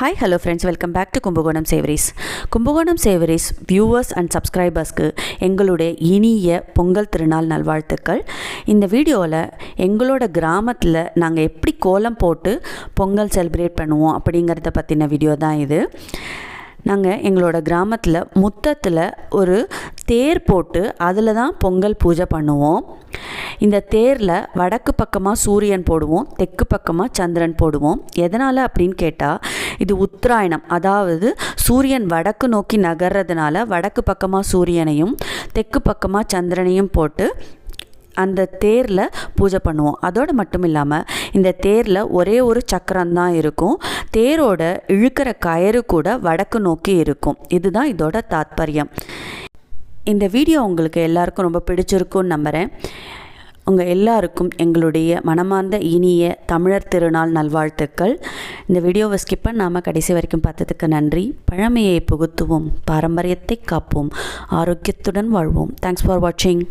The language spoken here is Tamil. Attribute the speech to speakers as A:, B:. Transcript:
A: Hi hello friends welcome back to Kumbakonam savouries Kumbakonam savouries viewers and சப்ஸ்கிரைபர்ஸ்க்கு எங்களுடைய இனிய பொங்கல் திருநாள் நல்வாழ்த்துக்கள். இந்த வீடியோவில் எங்களோட கிராமத்தில் நாங்கள் எப்படி கோலம் போட்டு பொங்கல் செலிப்ரேட் பண்ணுவோம் அப்படிங்கிறத பற்றின வீடியோ தான் இது. நாங்கள் எங்களோட கிராமத்தில் முத்தத்தில் ஒரு தேர் போட்டு அதில் தான் பொங்கல் பூஜை பண்ணுவோம். இந்த தேரில் வடக்கு பக்கமாக சூரியன் போடுவோம் தெற்கு பக்கமாக சந்திரன் போடுவோம். எதனால் அப்படின்னு கேட்டால் இது உத்தராயணம். அதாவது சூரியன் வடக்கு நோக்கி நகர்றதுனால வடக்கு பக்கமாக சூரியனையும் தெற்கு பக்கமாக சந்திரனையும் போட்டு அந்த தேரில் பூஜை பண்ணுவோம். அதோடு மட்டும் இல்லாமல் இந்த தேரில் ஒரே ஒரு சக்கரம் தான் இருக்கும். தேரோட இழுக்கிற கயிறு கூட வடக்கு நோக்கி இருக்கும். இதுதான் இதோட தாத்பரியம். இந்த வீடியோ உங்களுக்கு எல்லாருக்கும் ரொம்ப பிடிச்சிருக்கும்னு நம்புகிறேன் உங்கள் எல்லாருக்கும் எங்களுடைய மனமார்ந்த இனிய தமிழர் திருநாள் நல்வாழ்த்துக்கள். இந்த வீடியோவை ஸ்கிப் பண்ணாமல் கடைசி வரைக்கும் பார்த்ததுக்கு நன்றி. பழமையை புகுத்துவோம் பாரம்பரியத்தை காப்போம் ஆரோக்கியத்துடன் வாழ்வோம். தேங்க்ஸ் ஃபார் வாட்சிங்